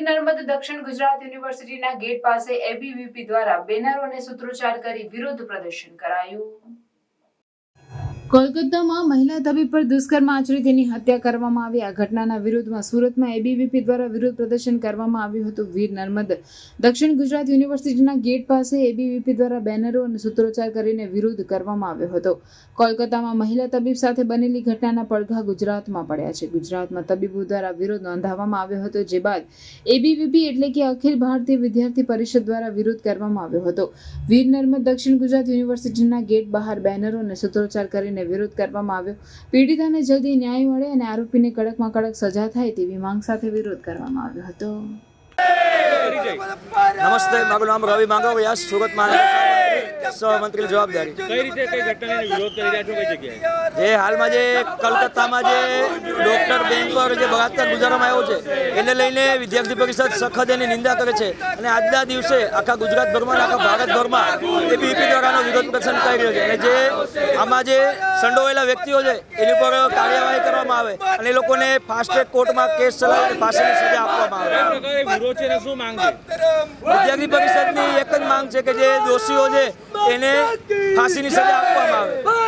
નર્મદ દક્ષિણ ગુજરાત યુનિવર્સિટીના ગેટ પાસે એબીવીપી દ્વારા બેનરો અને સૂત્રોચ્ચાર કરી વિરોધ પ્રદર્શન કરાયું. કોલકાતામાં મહિલા તબીબ પર દુષ્કર્મ આચરી તેની હત્યા કરવામાં આવી. આ ઘટનાના વિરોધમાં સુરતમાં એબીવીપી દ્વારા વિરોધ પ્રદર્શન કરવામાં આવ્યું હતું. વીર નર્મદ દક્ષિણ ગુજરાત યુનિવર્સિટીના ગેટ પાસે એબીવીપી દ્વારા બેનરો અને સૂત્રોચ્ચાર કરીને વિરોધ કરવામાં આવ્યો હતો. કોલકાતામાં મહિલા તબીબ સાથે બનેલી ઘટનાના પડઘા ગુજરાતમાં પડ્યા છે. ગુજરાતમાં તબીબો દ્વારા વિરોધ નોંધાવવામાં આવ્યો હતો. જે બાદ એબીવીપી એટલે કે અખિલ ભારતીય વિદ્યાર્થી પરિષદ દ્વારા વિરોધ કરવામાં આવ્યો હતો. વીર નર્મદ દક્ષિણ ગુજરાત યુનિવર્સિટીના ગેટ બહાર બેનરો અને સૂત્રોચ્ચાર કરીને વિરોધ કરવામાં આવ્યો. પીડિતાને જલ્દી ન્યાય મળે અને આરોપીને કડકમાં કડક સજા થાય તેવી માંગ સાથે વિરોધ કરવામાં આવ્યો હતો. નમસ્તે મારું નામ રવિ માંગવરિયા સુરત સહમંત્રી જવાબદારી. કઈ રીતે કઈ ઘટનાને વિરોધ કરી રહ્યા છો કઈ જગ્યાએ? જે હાલમાં જે કલકત્તામાં જે ડોક્ટર બેન પર જે બળાત્કાર ગુજારવામાં આવ્યો છે એને લઈને વિદ્યાર્થી પરિષદ સખત એની નિંદા કરે છે અને આજના દિવસે આખા ગુજરાતભરમાં આખા ભારતભરમાં એ બીપી દ્વારાનો વિરોધ પ્રદર્શન કરી રહ્યો છે. અને જે આમાં જે સંડોવાયેલા વ્યક્તિઓ છે એની પર કાર્યવાહી કરવામાં આવે અને એ લોકોને ફાસ્ટ ટ્રેક કોર્ટમાં કેસ ચલાવીને ફાંસીની સજા આપવામાં આવે. વિદ્યાર્થી પરિષદની એક જ માંગ છે કે જે દોષીઓ છે એને ફાંસીની સજા આપવામાં આવે.